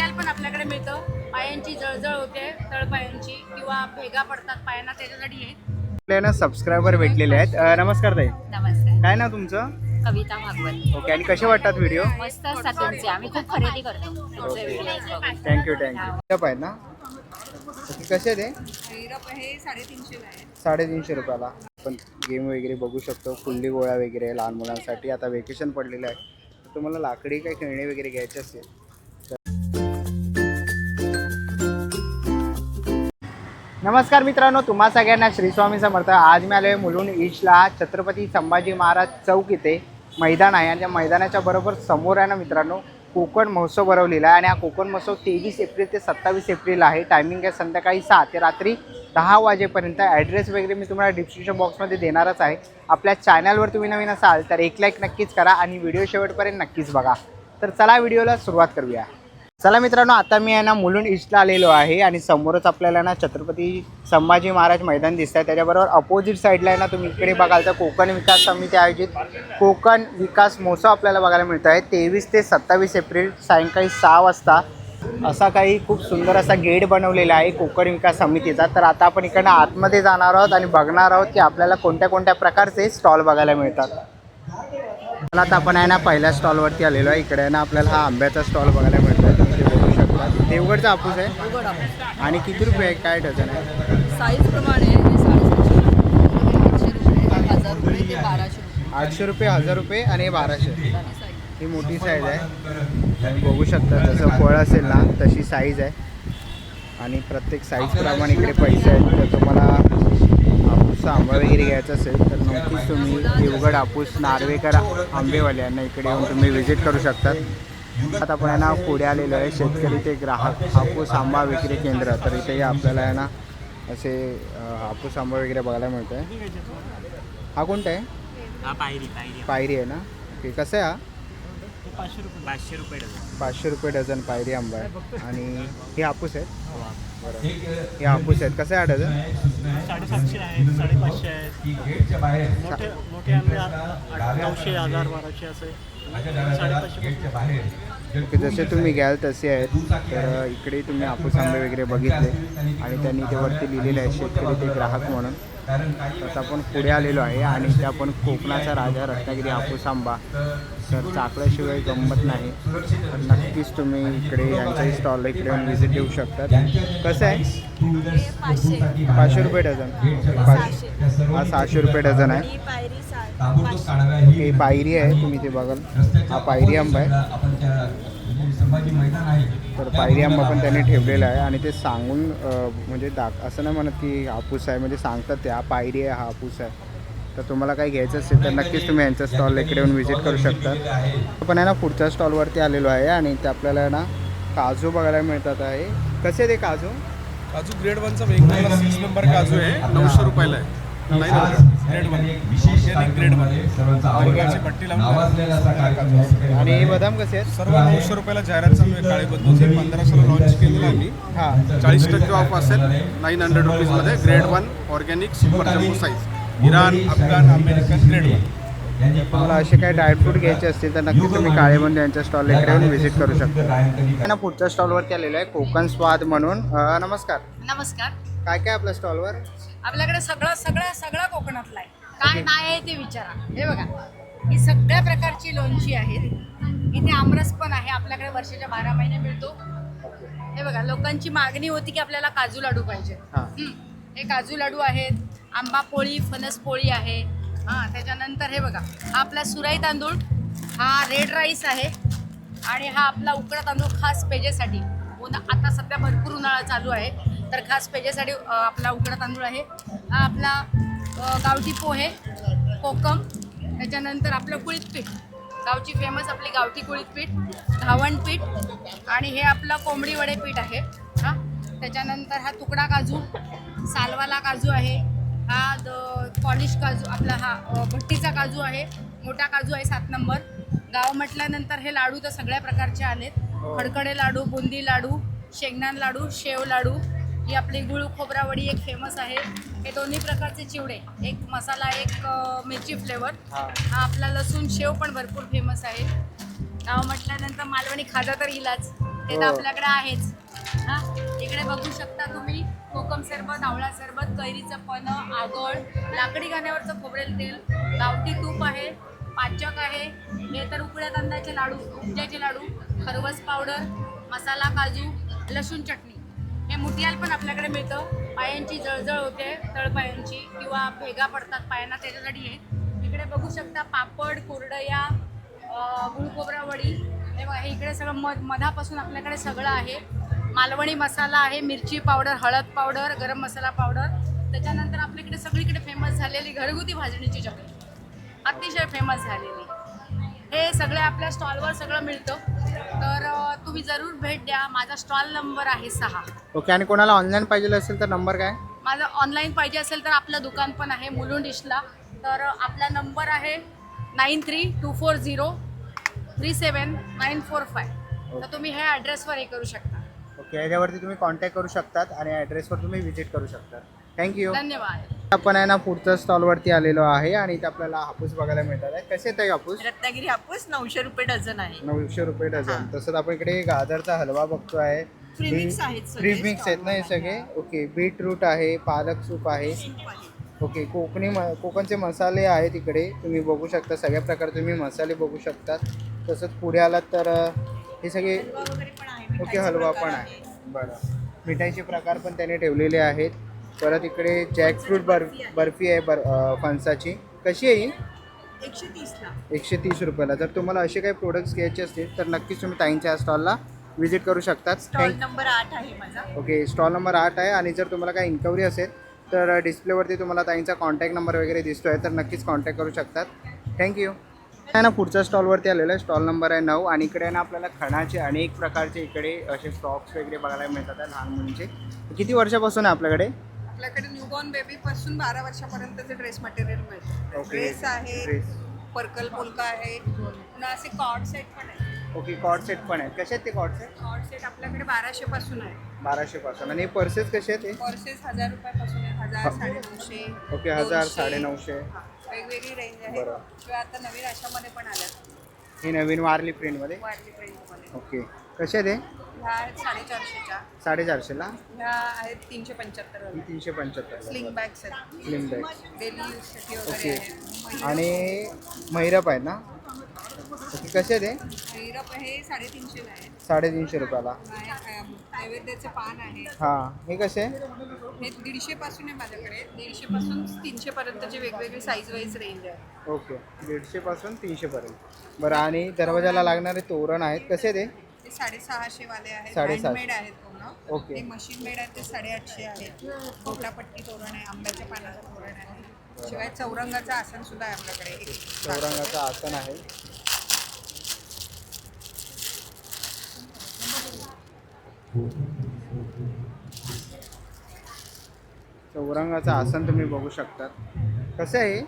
Material पण आपल्याकडे मिळतं. पायांची जळजळ होते तळपायांची किंवा भेगा पडतात पायांना त्याच्यासाठी आपल्याला सबस्क्रायबर भेटलेले आहेत. अ, नमस्कार ताई. नमस्ते काय ना तुमचं? कविता भागवत. ओके आणि कसे वाटतात व्हिडिओ मस्त असतात तुमचे आम्ही खूप खरेदी करतो. तुमचे व्हिडिओज बघून. थँक्यू थँक्यू आहेत ना? ओके कसे ते साडेतीनशे रुपयाला. आपण गेम वगैरे बघू शकतो. कुल्ली गोळा वगैरे लहान मुलांसाठी. आता वेकेशन पडलेलं आहे. तर तुम्हाला लाकडी काही खेळणे वगैरे घ्यायचे असेल नमस्कार मित्रांनो तुम्हा सगळ्यांना श्री स्वामी समर्थ. आज मी आलो आहे मुलुंड ईशला छत्रपती संभाजी महाराज चौक इथे मैदान आहे. आणि त्या मैदानाच्या बरोबर समोर आहे ना मित्रांनो कोकण महोत्सव भरवलेला आहे. आणि हा कोकण महोत्सव तेवीस एप्रिल ते सत्तावीस एप्रिल आहे. टायमिंग आहे संध्याकाळी सहा ते रात्री दहा वाजेपर्यंत. ॲड्रेस वगैरे मी तुम्हाला डिस्क्रिप्शन बॉक्समध्ये देणारच आहे. आपल्या चॅनलवर तुम्ही नवीन असाल तर एक लाईक नक्कीच करा. आणि व्हिडिओ शेवटपर्यंत नक्कीच बघा. तर चला व्हिडिओला सुरुवात करूया. चला मित्रांनो आता मी आहे ना मुलुंड ईस्टला आलेलो आहे आणि समोरच आपल्याला ना छत्रपती संभाजी महाराज मैदान दिसत आहे त्याच्याबरोबर अपोजिट साईडला आहे ना तुम्ही इकडे बघाल तर कोकण विकास समिती आयोजित कोकण विकास महोत्सव आपल्याला बघायला मिळतो आहे तेवीस ते सत्तावीस एप्रिल सायंकाळी सहा वाजता असा काही खूप सुंदर असा गेट बनवलेला आहे कोकण विकास समितीचा. तर आता आपण इकडनं आतमध्ये जाणार आहोत आणि बघणार आहोत की आपल्याला कोणत्या कोणत्या प्रकारचे स्टॉल बघायला मिळतात. मला आता आपण आहे ना पहिल्या स्टॉलवरती आलेलो आहे. इकडे आहे ना आपल्याला हा आंब्याचा स्टॉल बघायला मिळतो तुम्ही ते बघू शकता देवगडचा हापूस आहे. उघड आणि किती रुपये आहे? काय डझन आहे? साईज प्रमाणे हे साडेसातशे रुपये, आठशे रुपये हजार रुपये ते बाराशे रुपये. आठशे रुपये हजार रुपये आणि हे बाराशे. आणि साईज ही मोठी साईज आहे. तुम्ही बघू शकता जसं फळ असेल ना तशी साईज आहे. आणि प्रत्येक साईजप्रमाणे इकडे पैसे आहेत. तर तुम्हाला हापूसचा आंबा वगैरे घ्यायचा असेल तर नक्कीच तुम्ही देवगड हापूस नार्वेकर आंबेवाले यांना इकडे येऊन तुम्ही व्हिजिट करू शकतात. आता आपण आहे ना पुढे आलेलो आहे. शेतकरी ते ग्राहक हापूस आंबा विक्री केंद्र. तर इथे आपल्याला आहे ना असे हापूस आंबा वगैरे बघायला मिळतो आहे हा कोणता आहे? हा पायरी आहे ना? ओके कसं आहे हा? पाचशे रुपये. पाचशे रुपये डझन. पायरी आंबा आहे. आणि हे हापूस आहेत बरं हे हापूस आहेत. कसं आहे हा डझन साडेसातशे आहेत साडेपाचशे आहेत. मोठे मोठे आंबे आठ- नऊशे हजार बाराशे असे. ओके जसे तुम्ही घ्याल तसे आहेत. तर इकडे तुम्ही हापूस आंबे वगैरे बघितले. आणि त्यांनी ते वरती लिहिलेलं आहे शेतकरी ते ग्राहक म्हणून. तर आता आपण पुढे आलेलो आहे आणि ते आपण कोकणाचा राजा रत्नागिरी हापूस आंबा. तर चाकल्याशिवाय गंमत नाही. तर नक्कीच तुम्ही इकडे यांच्याही स्टॉलला इकडे येऊन व्हिजिट देऊ शकतात कसं आहे? पाचशे रुपये डझन. हा सहाशे रुपये डझन आहे. ओके पायरी आहे तुम्ही ते बघाल. हा पायरी आंबा आहे. तर पायरी आंबा पण त्यांनी ठेवलेला आहे आणि ते सांगून म्हणजे दाख असं नाही म्हणत की हापूस आहे म्हणजे सांगतात ते हा पायरी आहे हा हापूस आहे. तर तुम्हाला काही घ्यायचं असेल तर नक्कीच तुम्ही यांच्या स्टॉल इकडे येऊन व्हिजिट करू शकता. आपण आहे ना पुढच्या स्टॉलवरती आलेलो आहे आणि ते आपल्याला आहे ना काजू बघायला मिळतात आहे. कसे ते काजू? काजू ग्रेड वनचा वेगवेगळा सिक्स नंबर काजू आहे. नऊशे रुपयाला आहे. आणि बदाम कसे आहेत? सर्व नऊशे रुपयाला जाहिरात चालू आहे काळे बंधूचे पंधराशेला लॉन्च केलेलं आहे. आम्ही हां. चाळीस टक्के ऑफ असेल. Nine hundred रुपीजमध्ये grade one organic super jumbo size Iran Afghan American grade one तुम्हाला असे काही ड्रायफ्रूट घ्यायचे असतील तर नक्की तुम्ही काळेबंद यांच्या स्टॉल इकडे येऊन व्हिजिट करू शकता. ना पुढच्या स्टॉलवरती आलेलो आहे कोकण स्वाद म्हणून. नमस्कार. नमस्कार. काय काय आपल्या स्टॉलवर आपल्याकडे सगळं सगळं सगळं कोकणातलं आहे. काय नाही आहे ते विचारा. हे बघा ही सगळ्या प्रकारची लोणची आहेत. इथे आमरस पण आहे आपल्याकडे वर्षाच्या बारा महिने मिळतो. हे बघा लोकांची मागणी होती की आपल्याला काजू लाडू पाहिजे. हां. काजू लाडू आहेत आंबा पोळी फणस पोळी आहे. हां त्याच्यानंतर हे बघा हा आपला सुराई तांदूळ हा रेड राईस आहे. आणि हा आपला उकडा तांदूळ खास पेजेसाठी. उन्हा आता सध्या भरपूर उन्हाळा चालू आहे. तर खास पेजेसाठी आपला उकडा तांदूळ आहे. हा आपला गावठी पोहे कोकम त्याच्यानंतर आपलं कुळीत पीठ गावची फेमस आपली गावठी कुळीत पीठ घावण पीठ आणि हे आपलं कोंबडी वडे पीठ आहे. हां? त्याच्यानंतर हा तुकडा काजू सालवाला काजू आहे. हा द पॉलिश काजू आपला हा भट्टीचा काजू आहे. मोठा काजू आहे सात नंबर. गाव म्हटल्यानंतर हे लाडू तर सगळ्या प्रकारचे आलेत. खडखडे लाडू बुंदी लाडू शेंगदाण लाडू शेव लाडू ही आपली गुळ खोबरावडी एक फेमस आहे. हे दोन्ही प्रकारचे चिवडे एक मसाला एक अ, मिरची फ्लेवर हां. हा आपला लसूण शेव पण भरपूर फेमस आहे. गाव म्हटल्यानंतर मालवणी खाजा तर इलाच. ते तर हो. आपल्याकडे आहेच. हा? इकडे बघू शकता तुम्ही कोकम सरबत आवळा सरबत कैरीचं पण आगळ लाकडी गाण्यावरचं खोबरेल तेल गावठी तूप आहे पाचक आहे. हे तर उकड्या तांदळाचे लाडू उपजाचे लाडू खरवस पावडर मसाला काजू लसूण चटणी. हे मुठियाल पण आपल्याकडे मिळतं. पायांची जळजळ होते तळपायांची किंवा भेगा पडतात पायांना त्याच्यासाठी आहे इकडे बघू शकता पापड कुरडया अं, वडी. हे बघा हे इकडे सगळं मध मधापासून आपल्याकडे सगळं आहे. मालवणी मसाला आहे मिरची पावडर हळद पावडर गरम मसाला पावडर. त्याच्यानंतर आपल्याकडे सगळीकडे फेमस झालेली घरगुती भाजणीची चकली. अतिशय फेमस झालेली. हे सगळे आपल्या स्टॉलवर सगळं मिळतं तर तुम्ही जरूर भेट द्या माझा स्टॉल नंबर आहे सहा ओके आणि कोणाला ऑनलाईन पाहिजे असेल तर नंबर काय माझं ऑनलाईन पाहिजे असेल तर आपलं दुकान पण आहे मुलुंड इशला तर आपला नंबर आहे nine three two four zero three seven nine four five तर तुम्ही ह्या ॲड्रेसवर हे करू शकता ओके याच्यावरती तुम्ही कॉन्टॅक्ट करू शकतात आणि ॲड्रेसवर तुम्ही व्हिजिट करू शकतात थँक्यू धन्यवाद आपण आहे ना पुढच्या स्टॉलवरती आलेलो आहे आणि इथे आपल्याला हापूस बघायला मिळतात. आहे कसे आहे हापूस? रत्नागिरी हापूस नऊशे रुपये डझन आहे. नऊशे रुपये डझन. तसंच आपण इकडे गाजरचा हलवा बघतो आहे Premix आहेत प्रीमिक्स आहेत ना हे सगळे? ओके बीटरूट आहे पालक सूप आहे. ओके कोकणी म कोकणचे मसाले आहेत इकडे. तुम्ही बघू शकता सगळ्या प्रकारे तुम्ही मसाले बघू शकतात तसंच पुढे आलात तर हे सगळे ओके हलवा पण आहे. बरं. मिठाईचे प्रकार पण त्याने ठेवलेले आहेत. परत इकडे जॅकफ्रूट बर्फ बर्फी आहे बर फणसाची. कशी आहे ही? एकशे तीसला. एकशे तीस रुपयाला. जर तुम्हाला असे काही प्रोडक्ट्स घ्यायचे असतील तर नक्कीच तुम्ही ताईंच्या स्टॉलला व्हिजिट करू शकतात. स्टॉल थँक नंबर आठ आहे माझा. ओके स्टॉल नंबर आठ आहे. आणि जर तुम्हाला काही इन्क्वायरी असेल तर डिस्प्लेवरती तुम्हाला ताईंचा कॉन्टॅक्ट नंबर वगैरे दिसतो आहे तर नक्कीच कॉन्टॅक्ट करू शकतात. थँक्यू आहे ना पुढच्या स्टॉलवरती आलेलं आहे. स्टॉल नंबर आहे नऊ. आणि इकडे ना आपल्याला खणाचे अनेक प्रकारचे इकडे असे स्टॉक्स वगैरे बघायला मिळतात लहान मुलींचे. किती वर्षापासून आहे आपल्याकडे? आपल्याकडे न्यूबॉर्न बेबी पासून बारा वर्षापर्यंतचे ड्रेस मटेरियल मिळतं. ड्रेस आहे ड्रेस पर्कल पोलका आहे पुन्हा असे कॉर्ड सेट पण आहे ओके कॉर्ड सेट पण आहेत. कसे आहेत ते कॉर्ड सेट कॉर्ड सेट आपल्याकडे बाराशे पासून आहे. बाराशेपासून. आणि पर्सेस कसे आहेत ते पर्सेस हजार रुपयापासून आहे हजार साडेनऊशे ओके हजार दोनशे. साडेनऊशे. हा, वेगवेगळी रेंज आहे बरं. शिवाय आता नवीन अशामध्ये पण आल्यात. ही नवीन वारली प्रिंटमध्ये वाढली रेंजमध्ये ओके कसे आहे ते ह्या आहेत साडेचारशेच्या. साडेचारशेला? ह्या आहेत तीनशे पंच्याहत्तर ही तीनशे पंच्याहत्तर स्लिंग बॅग्स आहेत. स्लिम बॅग डेली यूजसाठी ओके. आहेत आणि मैरप आहेत ना? ओके कसे आहे ते हिरप हे साडेतीनशेला आहे. साडेतीनशे रुपयाला. आहे, अम, नैवेद्याचे पान आहे. हां हे कसे? हे दीडशे पासून आहे माझ्याकडे. दीडशे पासून तीनशे पर्यंतचे वेगवेगळे साईज वाईज रेंज आहे ओके दीडशेपासून तीनशेपर्यंत. बरं आणि दरवाजाला लागणारे तोरण आहेत. कसे ते ते साडेसहाशे वाले आहेत. साडेसहाशे. हँडमेड आहेत पूर्ण. ओके. ते मशीन मेड आहेत ते साडेआठशे आहेत गोटापट्टी तोरण आहे आंब्याच्या पानाचं तोरण आहे. शिवाय चौरंगाचं आसन सुद्धा आहे आपल्याकडे. एक चौरंगाचं आसन आहे. चौरंगाचं आसन तुम्ही बघू शकतात. कसं आहे? हे?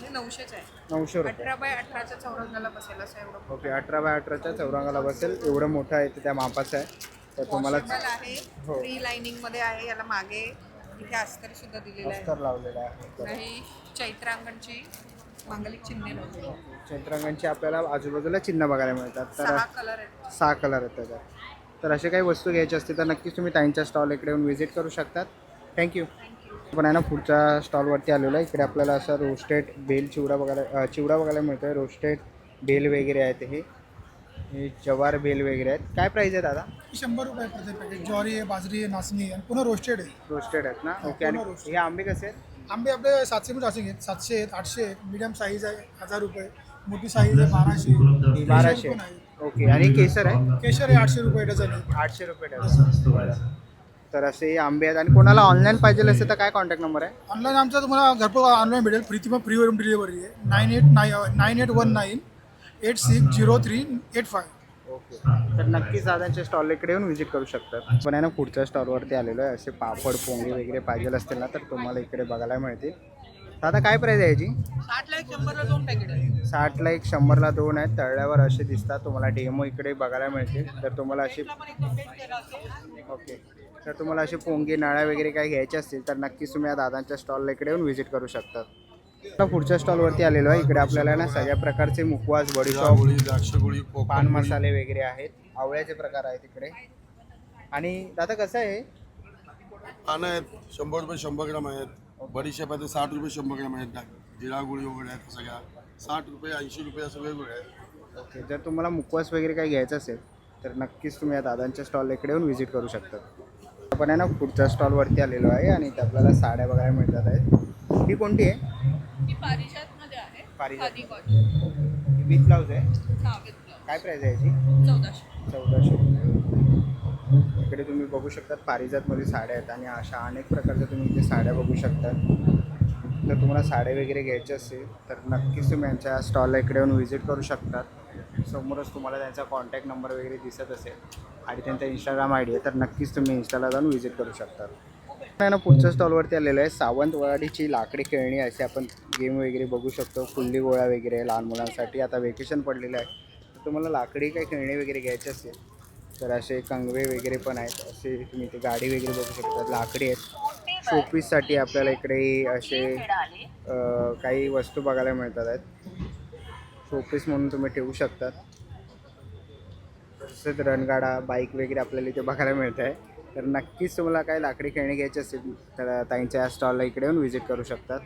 हे नऊशेच आहे. नऊशे रुपये. अठरा बाय अठराच्या चौरंगाला बसेल असं एवढं ओके अठरा बाय अठराच्या चौरंगाला बसेल. एवढं मोठं आहे ते त्या मापाचं आहे. तर तुम्हाला Washable आहे. हो. फ्री लाइनिंगमध्ये आहे. याला मागे इथे अस्तर सुद्धा दिलेलं आहे. अस्तर लावलेलं आहे. बरं. ही चैत्रांगणची मांगलिक चिन्हे. लावली चैत्रंगांची आपल्याला आजूबाजूला चिन्ह बघायला मिळतात. तर सहा कलर आहेत. सहा कलर आहेत त्याच्यात. तर असे काही वस्तू घ्यायची असतील तर नक्कीच तुम्ही ताईंच्या स्टॉल इकडे येऊन व्हिजिट करू शकतात. थँक्यू आपण आहे ना पुढच्या स्टॉलवरती आलेलो आहे. इकडे आपल्याला असं रोस्टेड बेल चिवडा बघायला चिवडा बघायला मिळतो आहे रोस्टेड बेल वगैरे आहेत हे. हे जवार बेल वगैरे आहेत. काय प्राईज आहे दादा? शंभर रुपये प्रति पॅकेट ज्वारी आहे बाजरी आहे नाचणी आहे. आणि पुन्हा रोस्टेड आहे. रोस्टेड आहेत ना? ओके आणि पूर्ण roasted. हे आंबे कसे आहेत? आंबे आपले सातशे पण जास्त आहेत. सातशे आहेत आठशे आहेत. मीडियम साईज आहे हजार रुपये. मोठी साईज आहे बाराशे ही बाराशे. पण ओके आणि केसर आहे? केशर आहे आठशे रुपये डझन आहे. आठशे रुपये डझन. तर असे आंबे आहेत. आणि कोणाला ऑनलाईन पाहिजे असेल तर काय कॉन्टॅक्ट नंबर आहे? ऑनलाईन आमचा तुम्हाला घरपोच ऑनलाईन भेटेल. फ्री किंवा फ्री होम डिलिव्हरी आहे. Nine eight nine nine eight one nine eight six zero three eight five okay तर नक्कीच दादांच्या स्टॉल इकडे येऊन व्हिजिट करू शकतात. पण आहे ना पुढच्या स्टॉलवरती आलेलो आहे. असे पापड पोंगे वगैरे पाहिजे असतील ना तर तुम्हाला इकडे बघायला मिळतील. दादा काय प्राईज आहे याची? साठला एक शंभरला दोन पॅकेट आहे साठला एक शंभरला दोन आहेत. तळल्यावर असे दिसतात. तुम्हाला डेमो इकडे बघायला मिळतील. तर तुम्हाला अशी ओके तर तुम्हाला असे पोंगे नळ्या वगैरे काय घ्यायचे असतील तर नक्कीच तुम्ही या दादांच्या स्टॉलला इकडे येऊन व्हिजिट करू शकतात आता पुढच्या स्टॉलवरती आलेलो आहे. इकडे आपल्याला ना सगळ्या प्रकारचे मुकवास बडीशॉप गोळी द्राक्ष गोळी पान मसाले वगैरे आहेत. आवळ्याचे प्रकार आहेत इकडे. आणि दादा कसं आहे? पानं आहेत. शंभर रुपये शंभर ग्राम आहेत. बडीशेप आहे साठ रुपये शंभर ग्राम आहेत. जिरा गोळी वगैरे आहेत सगळ्या. साठ रुपये ऐंशी रुपये असं वेगवेगळे आहेत. ओके जर तुम्हाला मुकवास वगैरे काही घ्यायचं असेल तर नक्कीच तुम्ही या दादांच्या स्टॉल इकडे येऊन व्हिजिट करू शकता. आपण आहे ना पुढच्या स्टॉलवरती आलेलो आहे आणि इथे आपल्याला साड्या बघायला मिळतात आहेत. ही कोणती आहे? पारिजातमध्ये आहे. पारिजात. विथ ब्लाऊज आहे? हा. काय प्राईज आहे याची? चौदाशे. चौदाशे. इकडे तुम्ही बघू शकता पारिजातमध्ये साड्या आहेत आणि अशा अनेक प्रकारच्या तुम्ही इथे साड्या बघू शकता. जर तुम्हाला साड्या वगैरे घ्यायचे असेल तर नक्कीच तुम्ही यांच्या स्टॉलला इकडे येऊन व्हिजिट करू शकतात समोरच तुम्हाला त्यांचा कॉन्टॅक्ट नंबर वगैरे दिसत असेल. आणि त्यांचा इंस्टाग्राम आय डी आहे तर नक्कीच तुम्ही इंस्टाला जाऊन व्हिजिट करू शकता. नाही ना पुढच्या स्टॉलवरती आलेलं आहे. सावंतवाडीची लाकडी खेळणी असे आपण गेम वगैरे बघू शकतो. फुल्ली गोळा वगैरे लहान मुलांसाठी. आता वेकेशन पडलेलं आहे. तर तुम्हाला लाकडी काही खेळणी वगैरे घ्यायची असेल तर असे कंगवे वगैरे पण आहेत. असे तुम्ही ते गाडी वगैरे बघू शकता लाकडी आहेत. शोपीससाठी आपल्याला इकडे असे काही वस्तू बघायला मिळतात आहेत. शोपीस म्हणून तुम्ही ठेवू शकतात. तसेच रणगाडा बाईक वगैरे आपल्याला इथे बघायला मिळत आहे तर नक्कीच तुम्हाला काही लाकडी खेळणी घ्यायची असेल तर ताईंच्या या स्टॉलला इकडे येऊन व्हिजिट करू शकतात.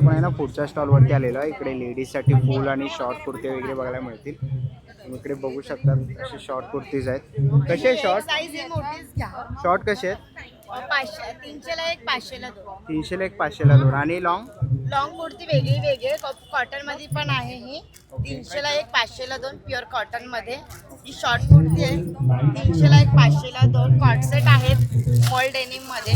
आपण आहे ना पुढच्या स्टॉलवरती आलेलो आहे इकडे लेडीजसाठी फुल आणि शॉर्ट कुर्ते वगैरे बघायला मिळतील. इकडे बघू शकतात असे शॉर्ट कुर्तीज आहेत. कसे आहे शॉर्ट ही शॉर्ट कसे आहेत? पाचशे तीनशेला एक पाचशेला दोन. तीनशेला एक पाचशेला दोन. आणि लॉंग लॉंग कुर्ती वेगळी वेगळी. आहे कॉटनमध्ये पण आहे ही. तीनशेला एक पाचशेला दोन प्युअर कॉटनमध्ये ही शॉर्ट कुर्ती आहे. तीनशेला एक पाचशेला दोन. कॉटसेट आहेत मॉल डेनिममध्ये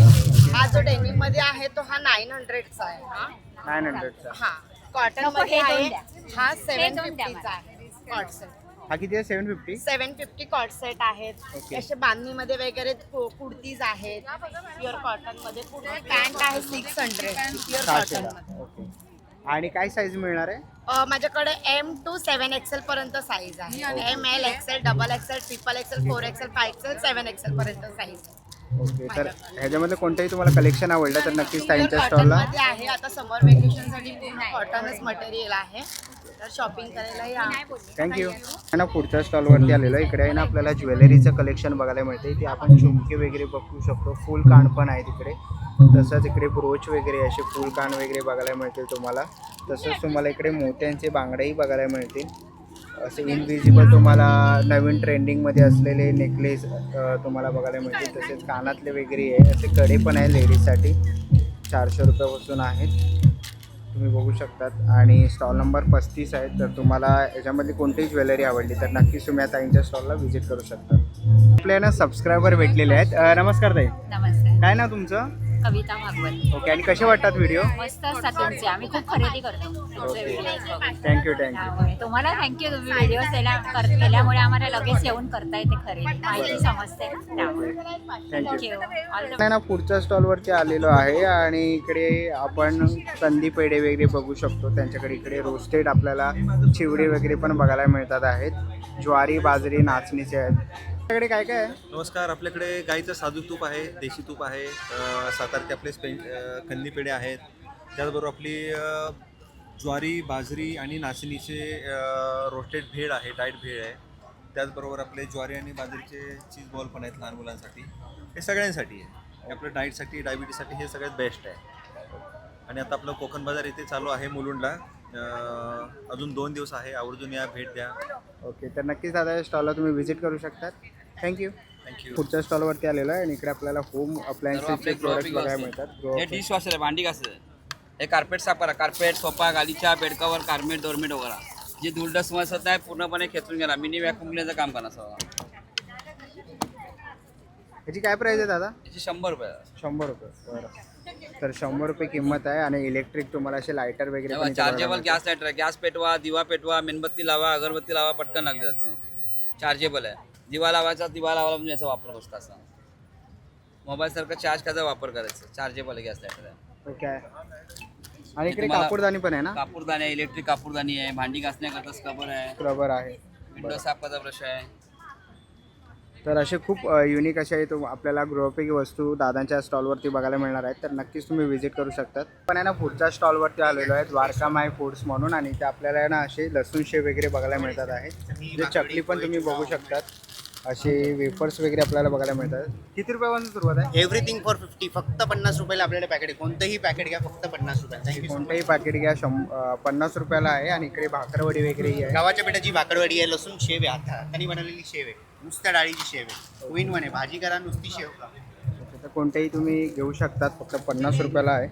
हा जो डेनिममध्ये आहे तो हा नाईन हंड्रेडचा आहे. हा? नाईन हंड्रेडचा हा. कॉटन नको, मध्ये हे दोन आहे द्या. हा हे सेवन दोन द्या फिफ्टीचा आहे. कॉटसेट हा किती आहे? Seven fifty seven fifty coat set आहेत. Okay. असे बांधणीमध्ये वगैरे कु- कुर्तीज आहेत. प्युअर कॉटनमध्ये कुर्ती पॅन्ट आहे सिक्स हंड्रेड प्युअर कॉटन सहाशेला. मध्ये ओके. आणि काय साईज मिळणार आहे? अ, माझ्याकडे एम टू सेवन एक्सेल पर्यंत साईज आहे. M L XL double XL triple XL four XL five XL seven XL पर्यंत साईज ओके. तर ह्याच्यामध्ये कोणतंही तुम्हाला कलेक्शन आवडलं तर नक्कीच कॉटन स्टॉलला मध्ये आहे. आता समर वेकेशनसाठी पूर्ण कॉटनच मटेरियल आहे. तर शॉपिंग करायला या. थँक्यू ना पुढच्या स्टॉलवरती आलेलो. इकडे आहे ना आपल्याला ज्वेलरीचं कलेक्शन बघायला मिळते इथे आपण झुमके वगैरे बघू शकतो. फुल कान पण आहे तिकडे तसंच इकडे ब्रोच वगैरे असे फुल कान वगैरे बघायला मिळतील तुम्हाला. तसंच तुम्हाला इकडे मोत्यांचे बांगडेही बघायला मिळतील. असे इनविजिबल तुम्हाला नवीन ट्रेंडिंगमध्ये असलेले नेकलेस तुम्हाला बघायला मिळतील. तसेच कानातले वगैरे आहे. असे कडे पण आहे लेडीजसाठी चारशे रुपयापासून आहेत तुम्ही बघू शकतात. आणि स्टॉल नंबर पस्तीस आहे. तर तुम्हाला याच्यामध्ये कोणतीही ज्वेलरी आवडली तर नक्कीच तुम्ही आता ताईंच्या स्टॉलला व्हिजिट करू शकता. आपल्याला सबस्क्रायबर भेटलेले आहेत. नमस्कार ताई. नमस्कार. काय ना तुमचं? कविता भागवत. ओके आणि कसे वाटतात व्हिडिओ मस्त असतात तुमचे. आम्ही खूप खरेदी करतो. तुमचे थँक्यू थँक्यू त्यामुळे तुम्हाला थँक्यू तुम्ही व्हिडिओ केल्यामुळे आम्हाला लगेच येऊन करता येते खरेदी. माहिती समजते ना? त्यामुळे. थँक्यू थँक्यू नाही ना पुढच्या स्टॉलवरती आलेलो आहे आणि इकडे आपण कंदी पेढे वगैरे बघू शकतो. त्यांच्याकडे इकडे रोस्टेड आपल्याला चिवडे वगैरे पण बघायला मिळतात आहेत. ज्वारी बाजरी नाचणीचे आहेत. आपल्याकडे काय काय आहे? नमस्कार आपल्याकडे गाईचं साधू तूप आहे देशी तूप आहे अ, सातारचे आपले स्पें कंदी पेढे आहेत. त्याचबरोबर आपली अ, ज्वारी बाजरी आणि नाचणीचे रोस्टेड भेळ आहे डाईट भेळ आहे. त्याचबरोबर आपले ज्वारी आणि बाजरीचे चीज बॉल पण आहेत लहान मुलांसाठी. हे सगळ्यांसाठी आहे. हे आपलं डाईटसाठी डायबिटीजसाठी हे सगळ्यात बेस्ट आहे. आणि आता आपलं कोकण बाजार इथे चालू आहे मुलुंडला. अजून दोन दिवस आहे. आवर्जून या भेट द्या. ओके तर नक्कीच दादा स्टॉलला तुम्ही व्हिजिट करू शकतात. थँक्यू थँक्यू पुढच्या स्टॉलवरती आलेलो आहे आणि इकडे आपल्याला होम अप्लायन्सेसचे प्रोडक्ट बघायला मिळतात. हे डिश वॉशर आहे भांडी घासर हे कार्पेट साफ करा. कार्पेट सोफा गालीच्या बेडकवर कार्पेट डोरमेट वगैरे. जे धुलडस मसत आहे पूर्णपणे खेचून गेला मिनी वॅक्युम क्लिनरचं काम करा सगळं. ह्याची काय प्राईस आहे दादा? याची शंभर रुपये. आहे. शंभर रुपये. बरं. तर शंभर रुपये किंमत आहे आणि इलेक्ट्रिक तुम्हाला असे लायटर वगैरे पण इथे चार्जेबल. गॅस लायटर आहे. गॅस पेटवा दिवा पेटवा मेणबत्ती लावा अगरबत्ती लावा पटकन लागले त्याचे. चार्जेबल आहे. दिवा लावायचा दिवा लावायला म्हणजे याचा वापर करतो असा. मोबाईलसारखं चार्ज करायचा वापर करायचा. चार्जेबल गॅस लायटर आहे. ओके. आणि इकडे तुम्हाला- कापूरदानी पण आहे ना? कापूरदानी आहे इलेक्ट्रिक कापूरदानी आहे भांडी घासण्याकरता स्क्रबर आहे. रबर आहे. विंडो साफ करायचा ब्रश आहे. तर असे खूप युनिक असे तो आपल्याला गृहोपयोगी वस्तू दादांच्या स्टॉलवरती बघायला मिळणार आहेत. तर नक्कीच तुम्ही व्हिजिट करू शकतात. पण आहे ना पुढच्या स्टॉलवरती आलेलो आहे द्वारका माय फूड्स म्हणून आणि ते आपल्याला ना असे लसूण शेव वगैरे बघायला मिळतात आहे. जे चकली पण तुम्ही बघू शकतात. असे वेफर्स वगैरे आपल्याला बघायला मिळतात. किती रुपयापासून सुरुवात आहे? एव्हरीथिंग फॉर फिफ्टी फक्त पन्नास रुपयाला आपल्याकडे पॅकेट आहे. कोणतंही पॅकेट घ्या फक्त पन्नास रुपयाला कोणतंही पॅकेट घ्या शं पन्नास रुपयाला आहे आणि इकडे भाकरवडी वगैरेही आहे. गव्हाच्या पिठाची भाकरवडी आहे लसूण शेव आहे. आता हाताने बनवलेली शेव आहे. नुसत्या डाळीची शेव आहे. विन वन आहे भाजी करा नुसती शेव का तर कोणतेही तुम्ही घेऊ शकतात फक्त पन्नास रुपयाला आहे.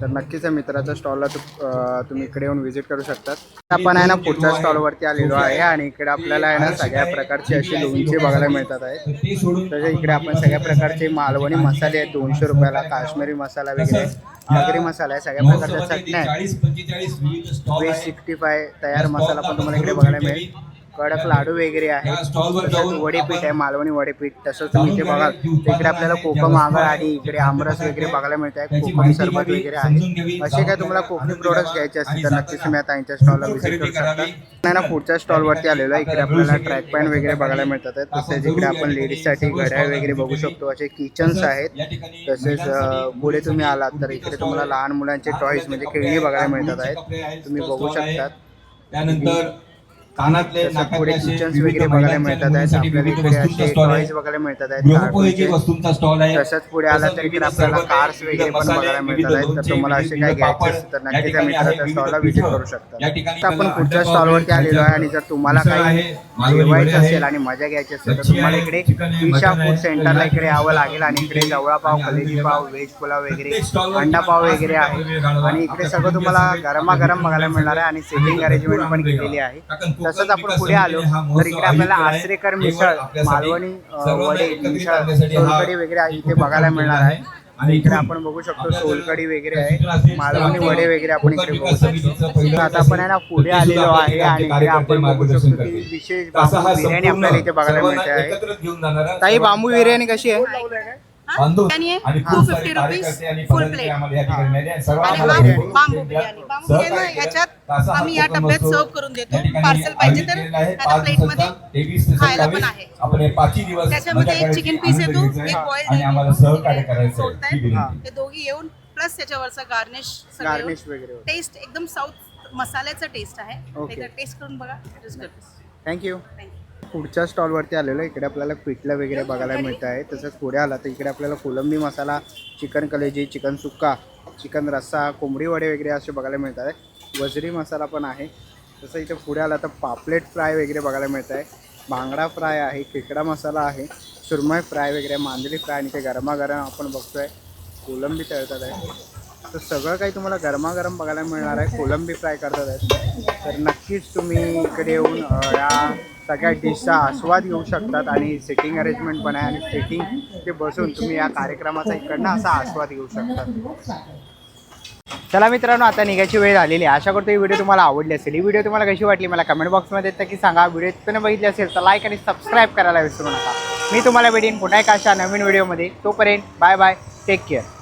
तर नक्कीच या मित्राच्या स्टॉलला तुम्ही इकडे येऊन व्हिजिट करू शकतात. आपण आहे ना पुढच्या स्टॉलवरती आलेलो आहे आणि इकडे आपल्याला आहे ना सगळ्या प्रकारचे असे लोणचे बघायला मिळतात आहेत. त्याच्या इकडे आपण सगळ्या प्रकारचे मालवणी मसाले आहेत दोनशे रुपयाला काश्मीरी मसाला वगैरे आगरी मसाला आहे सगळ्या प्रकारच्या चटण्या आहेत. सिक्स्टी फाय तयार मसाला पण तुम्हाला इकडे बघायला मिळेल. कडक लाडू वगैरे आहे वडेपीठ आहे मालवणी वडेपीठ तसंच तुम्ही इथे बघाल इकडे आपल्याला कोकम आगळ आणि इकडे आमरस वगैरे बघायला मिळत आहे कोकम सरबत वगैरे आहे. असे काय तुम्हाला कोकणी प्रोडक्ट्स घ्यायचे असतील तर नक्कीच तुम्ही आता यांच्या स्टॉलला व्हिजिट करू शकता. नाही ना पुढच्या स्टॉलवरती आलेलो आहे इकडे आपल्याला ट्रॅक पॅन्ट वगैरे बघायला मिळतात. तसेच इकडे आपण लेडीजसाठी घड्याळ वगैरे बघू शकतो असे किचन्स आहेत. तसेच पुढे तुम्ही आलात तर इकडे तुम्हाला लहान मुलांचे टॉईज म्हणजे खेळणी बघायला मिळतात आहेत तुम्ही बघू शकतात त्यानंतर कानातले नाकातले असे विविध बघायला मिळतात आहेत आपल्याला असे स्टॉल आहे. टॉईज बघायला मिळतात आहेत गृहोपयोगी कार्टूनचे. वस्तूंचा स्टॉल आहे. तसंच पुढे आला तर इकडे आपल्याला कार्स वगैरे पण बघायला मिळतात आहेत तर तुम्हाला असे काय घ्यायचे असेल तर नक्कीच या मित्राच्या स्टॉलला व्हिजिट करू शकता. आता आपण पुढच्या स्टॉलवरती आलेलो आहे आणि जर तुम्हाला काही जेवायचं असेल आणि मजा घ्यायची असेल तर तुम्हाला इकडे ईशा फूड सेंटरला इकडे यावं लागेल आणि इकडे जवळा पाव कलेजी पाव व्हेज पुलाव वगैरे अंडा पाव वगैरे आहे आणि इकडे सगळं तुम्हाला गरमागरम बघायला मिळणार आहे आणि सिटिंग अरेंजमेंट पण केलेली आहे तसंच आपण पुढे आलो. तर इकडे आपल्याला आसरेकर मिसळ मालवणी वडे मिसळ सोलकडी वगैरे इथे बघायला मिळणार आहे. आणि इकडे आपण बघू शकतो सोलकडी वगैरे आहे. मालवणी वडे वगैरे आपण इकडे बघू शकतो. आता आपण आहे ना पुढे आलेलो आहे आणि इकडे आपण बघू शकतो की विशेष बांबू बिर्याणी आपल्याला इथे बघायला मिळते आहे. ताई बांबू बिर्याणी कशी आहे? आणि खूप सारे कार्यकर्ते आणि पदाधिकारी आम्हाला या ठिकाणी मिळाले हा आम्ही या डब्यात सर्व करून देतो. पार्सल पाहिजे तर प्लेटमध्ये दिवसाचा, तेवीस ते खायला पण सत्तावीस. आहे. आपण हे पाचही दिवस त्याच्यामध्ये मजा एक piece आनंद येतो, एक आणि आम्हाला सहकार्य करायचं. ही. हे दोघी येऊन प्लस त्याच्यावरचा गार्निश गार्निश वगैरे होतं. टेस्ट एकदम साऊथ मसाल्याचा टेस्ट आहे. टेस्ट करून बघा. थँक्यू पुढच्या स्टॉलवरती आलेलो आहे. इकडे आपल्याला पिठलं वगैरे बघायला मिळतं आहे. तसंच पुढे आला तर इकडे आपल्याला कोलंबी मसाला चिकन कलेजी चिकन सुक्का चिकन रस्सा कोंबडी वडे वगैरे असे बघायला मिळत आहे वजरी मसाला पण आहे. तसं इथे पुढे आला तर पापलेट फ्राय वगैरे बघायला मिळत आहे. बांगडा फ्राय आहे खेकडा मसाला आहे सुरमय फ्राय वगैरे मांजरी फ्राय आणि ते गरमागरम आपण बघतो आहे कोलंबी तळतात आहे. तर सगळं काही तुम्हाला गरमागरम बघायला मिळणार आहे. कोलंबी फ्राय करतात आहेत. तर नक्कीच तुम्ही इकडे येऊन या सगळ्या डिशचा आस्वाद घेऊ शकतात आणि सिटिंग अरेंजमेंट पण आहे आणि सिटिंग ते बसून तुम्ही या कार्यक्रमाचा इकडनं असा आस्वाद घेऊ शकतात. चला मित्रांनो आता निघायची वेळ आलेली आहे. आशा करतो ही व्हिडिओ तुम्हाला आवडली असेल. ही व्हिडिओ तुम्हाला कशी वाटली मला कमेंट बॉक्समध्ये नक्की सांगा. व्हिडिओ पण बघितली असेल तर लाईक आणि सबस्क्राईब करायला विसरू नका. मी तुम्हाला भेटेन पुन्हा एक अशा नवीन व्हिडिओमध्ये तोपर्यंत बाय बाय टेक केअर